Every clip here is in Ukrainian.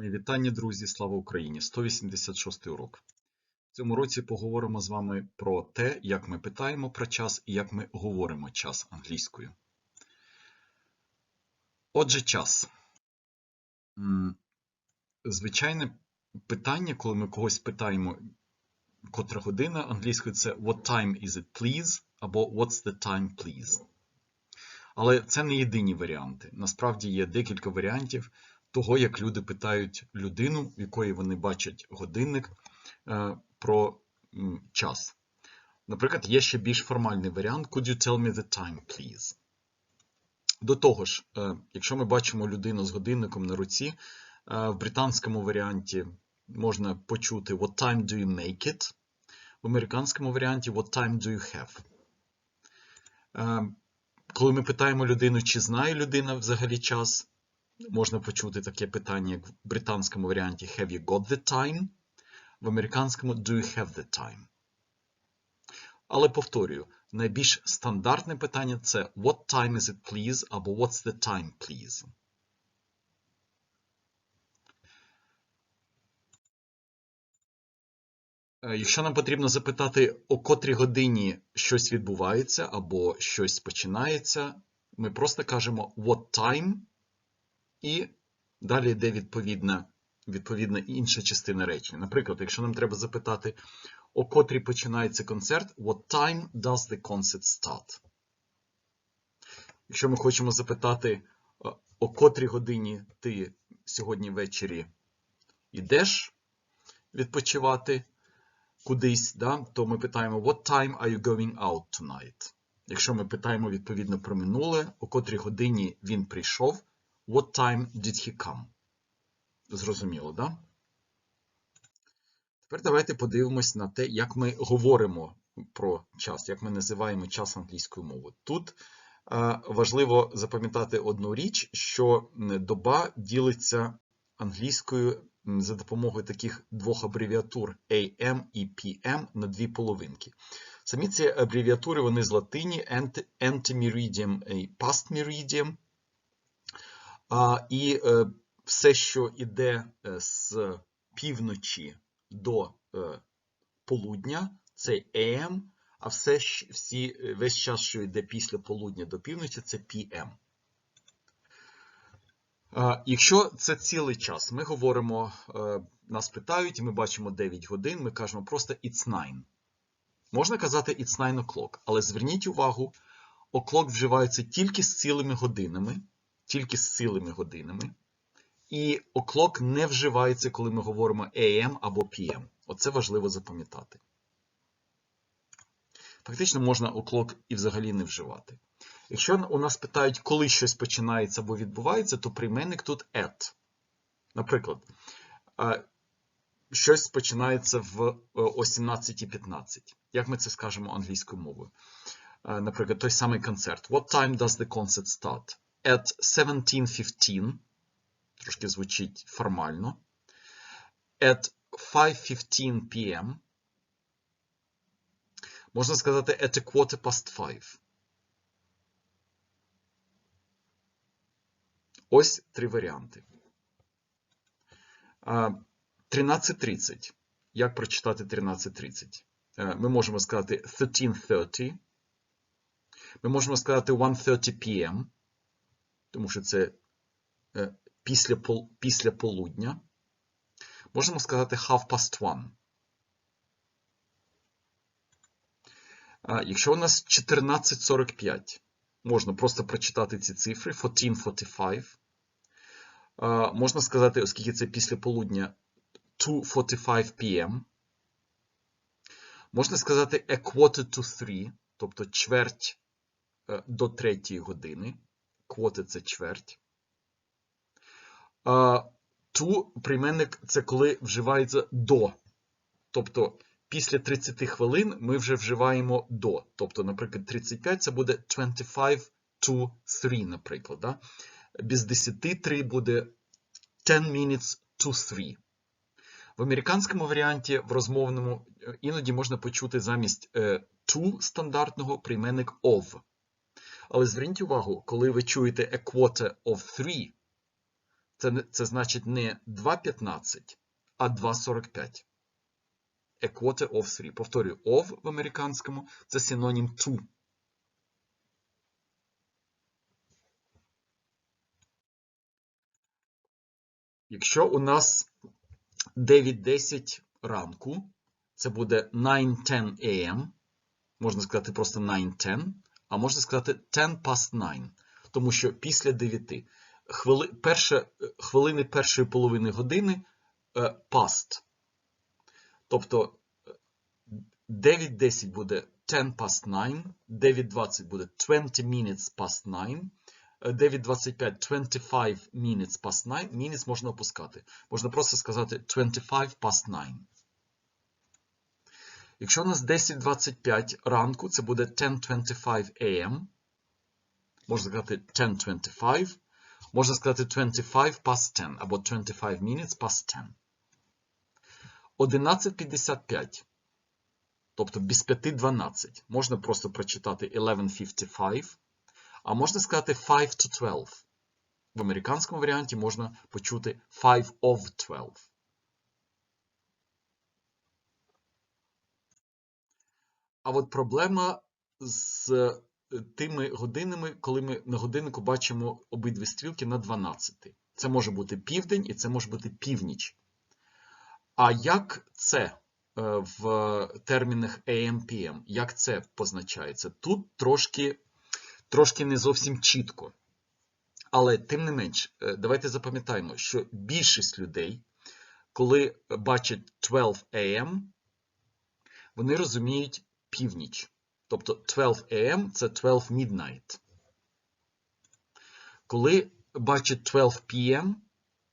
Мої вітання, друзі! Слава Україні! 186 урок. В цьому році поговоримо з вами про те, як ми питаємо про час і як ми говоримо час англійською. Отже, час. Звичайне питання, коли ми когось питаємо, котра година англійською, це What time is it, please? або What's the time, please? Але це не єдині варіанти. Насправді є декілька варіантів того, як люди питають людину, в якої вони бачать годинник, е, про час. Наприклад, є ще більш формальний варіант Could you tell me the time, please? До того ж, е, якщо ми бачимо людину з годинником на руці, е, в британському варіанті можна почути What time do you make it? В американському варіанті What time do you have? Коли ми питаємо людину, чи знає людина взагалі час, можна почути таке питання, як в британському варіанті Have you got the time? В американському Do you have the time? Але повторюю, найбільш стандартне питання це What time is it, please? або What's the time, please? Е, Якщо нам потрібно запитати, о котрій годині щось відбувається або щось починається, ми просто кажемо What time? І далі йде відповідна, відповідна інша частина речення. Наприклад, якщо нам треба запитати, о котрій починається концерт, What time does the concert start? Якщо ми хочемо запитати, е, о котрій годині ти сьогодні ввечері йдеш відпочивати кудись, да, то ми питаємо What time are you going out tonight? Якщо ми питаємо відповідно про минуле, о котрій годині він прийшов, What time did he come? Зрозуміло, да? Тепер давайте подивимось на те, як ми говоримо про час, як ми називаємо час англійською мовою. Тут е, важливо запам'ятати одну річ, що доба ділиться англійською за допомогою таких двох абревіатур AM і PM на дві половинки. Самі ці абревіатури вони з латині antemeridium і past meridium. І е, все, що йде з півночі до е, полудня, це AM, а все, всі, весь час, що йде після полудня до півночі, це PM. Якщо це цілий час, ми говоримо, е, нас питають, і ми бачимо 9 годин, ми кажемо просто it's 9. Можна казати it's 9 o'clock, але зверніть увагу, o'clock вживається тільки з цілими годинами, тільки з цілими годинами. І o'clock не вживається, коли ми говоримо AM або PM. Оце важливо запам'ятати. Фактично можна o'clock і взагалі не вживати. Якщо у нас питають, коли щось починається або відбувається, то прийменник тут at. Наприклад, щось починається в о 17.15. Як ми це скажемо англійською мовою? Наприклад, той самий концерт. What time does the concert start? At 17.15. Трошки звучить формально. At 5.15 p.m. Можна сказати at a quarter past five. Ось три варіанти. 13.30. Як прочитати 13.30? Ми можемо сказати 13.30. Ми можемо сказати 1.30 p.m., тому що це після, після полудня. Можемо сказати half past one. Якщо у нас 14.45, можна просто прочитати ці цифри 14.45. Можна сказати, оскільки це після полудня 2.45 p.m. Можна сказати a quarter to three, тобто чверть до третьої години. Quarter – це чверть. To прийменник це коли вживається до. Тобто після 30 хвилин ми вже вживаємо до. Тобто, наприклад, 35 це буде 25 to 3, наприклад. Да? Без 10 3 буде 10 minutes to 3. В американському варіанті в розмовному іноді можна почути замість to стандартного прийменник of. Але зверніть увагу, коли ви чуєте a quarter of three, Це, це значить не 2.15, а 2.45. A quarter of three. Повторюю, of в американському це синонім to. Якщо у нас 9.10 ранку, це буде 9.10 am, можна сказати просто 9.10, а можна сказати 10 past 9, тому що після 9. Хвили, перше, хвилини першої половини години е, past. Тобто 9.10 буде 10 past 9, 9.20 буде 20 minutes past 9, е, 9.25 25 minutes past 9, minutes можна опускати. Можна просто сказати 25 past 9. Якщо у нас 10.25 ранку, це буде 10.25 am. Можна сказати 10.25. Можна сказати 25 past 10 або 25 minutes past 10. 11.55. Тобто без 5.12. Можна просто прочитати 11.55. А можна сказати 5 to 12. В американському варіанті можна почути 5 of 12. А от проблема з е, тими годинами, коли ми на годиннику бачимо обидві стрілки на 12. Це може бути південь і це може бути північ. А як це е, в термінах AM-PM, як це позначається? Тут трошки, трошки не зовсім чітко. Але тим не менш, е, давайте запам'ятаємо, що більшість людей, коли бачать 12 AM, вони розуміють північ. Тобто 12 AM це 12 midnight. Коли бачать 12 PM,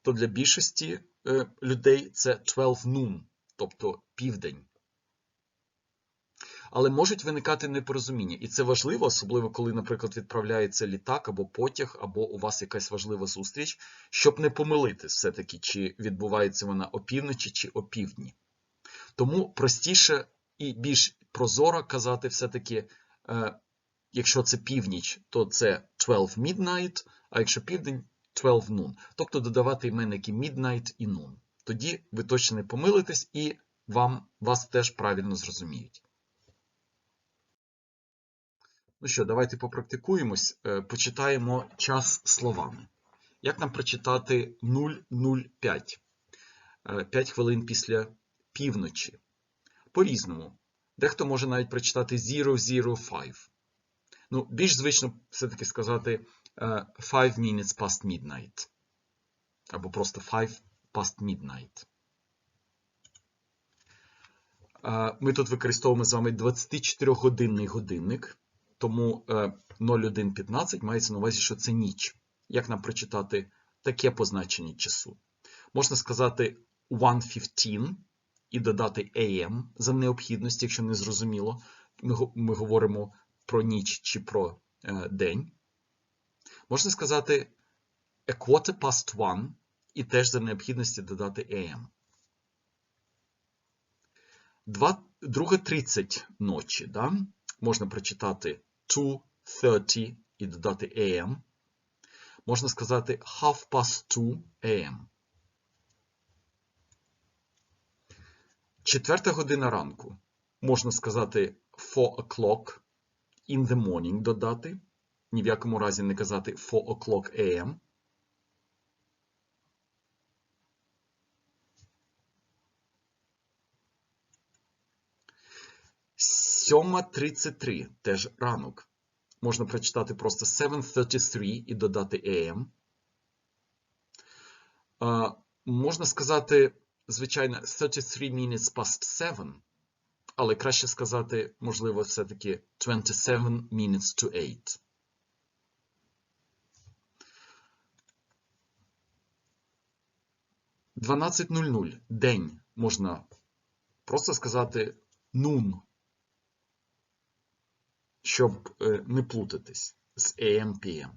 то для більшості е, людей це 12 noon, тобто південь. Але можуть виникати непорозуміння. І це важливо, особливо коли, наприклад, відправляється літак або потяг, або у вас якась важлива зустріч, щоб не помилитись все-таки, чи відбувається вона опівночі чи опівдні. Тому простіше і більш прозоро казати все-таки, е, якщо це північ, то це 12 midnight, а якщо південь 12 noon. Тобто додавати іменники midnight і noon. Тоді ви точно не помилитесь і вам, вас теж правильно зрозуміють. Ну що, давайте попрактикуємось, е, почитаємо час словами. Як нам прочитати 005? 5 хвилин після півночі. По-різному. Дехто може навіть прочитати 005. Ну, більш звично все-таки сказати 5 minutes past midnight. Або просто 5 past midnight. Ми тут використовуємо з вами 24-годинний годинник, тому 01.15 мається на увазі, що це ніч. Як нам прочитати таке позначення часу? Можна сказати 1.15 і додати AM за необхідності, якщо не зрозуміло, ми, говоримо про ніч чи про е, день. Можна сказати a quarter past one і теж за необхідності додати AM. 2.30 ночі. Да? Можна прочитати 2.30 і додати AM. Можна сказати half past 2 AM. Четверта година ранку. Можна сказати 4 o'clock in the morning додати. Ні в якому разі не казати 4 o'clock AM. Сьома 33 теж ранок. Можна прочитати просто 7.33 і додати AM. Можна сказати, звичайно, 33 minutes past 7, але краще сказати, можливо, все-таки 27 minutes to 8. Дванадцять. День. Можна просто сказати noon, щоб е, не плутатись з AM PM.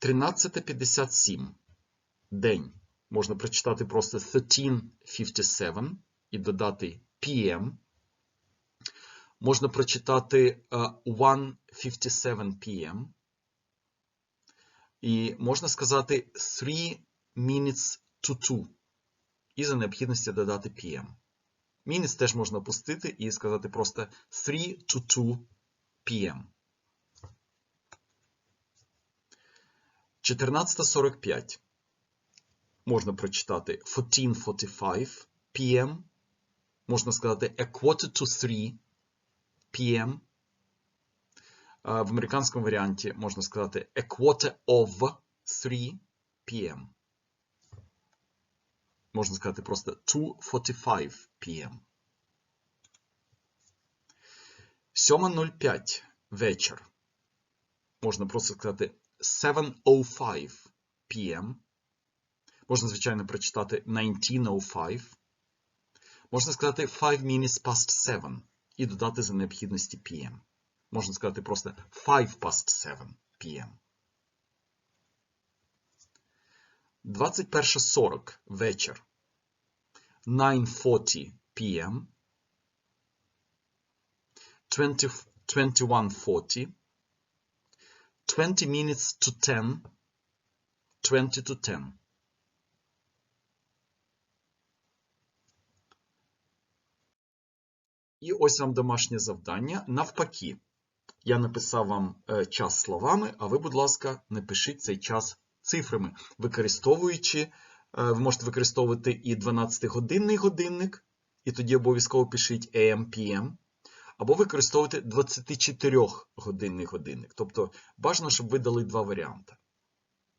13.57. День. Можна прочитати просто 13.57 і додати PM. Можна прочитати uh, 1.57 PM. І можна сказати 3 minutes to 2. І за необхідності додати PM. Minutes теж можна опустити і сказати просто 3 to 2 PM. 14.45. Можна прочитати 14.45 PM. Можна сказати a quarter to 3 PM. В американському варіанті можна сказати a quarter of 3 PM. Можна сказати просто 2.45 PM. 7.05 вечір. Можна просто сказати 7.05 PM. Можна, звичайно, прочитати 19.05. Можна сказати 5 minutes past 7 і додати за необхідності PM. Можна сказати просто 5 past 7 PM. 21.40 вечір. 9.40 PM. 20, 21.40. 20 minutes to 10. 20 to 10. І ось вам домашнє завдання. Навпаки, я написав вам е, час словами, а ви, будь ласка, напишіть цей час цифрами, використовуючи, е, ви можете використовувати і 12-годинний годинник, і тоді обов'язково пишіть AM, PM, або використовувати 24-годинний годинник. Тобто бажано, щоб ви дали два варіанти.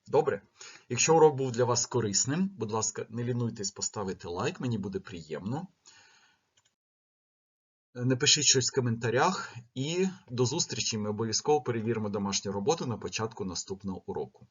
Добре? Якщо урок був для вас корисним, будь ласка, не лінуйтесь поставити лайк, мені буде приємно. Напишіть щось в коментарях і до зустрічі. Ми обов'язково перевіримо домашню роботу на початку наступного уроку.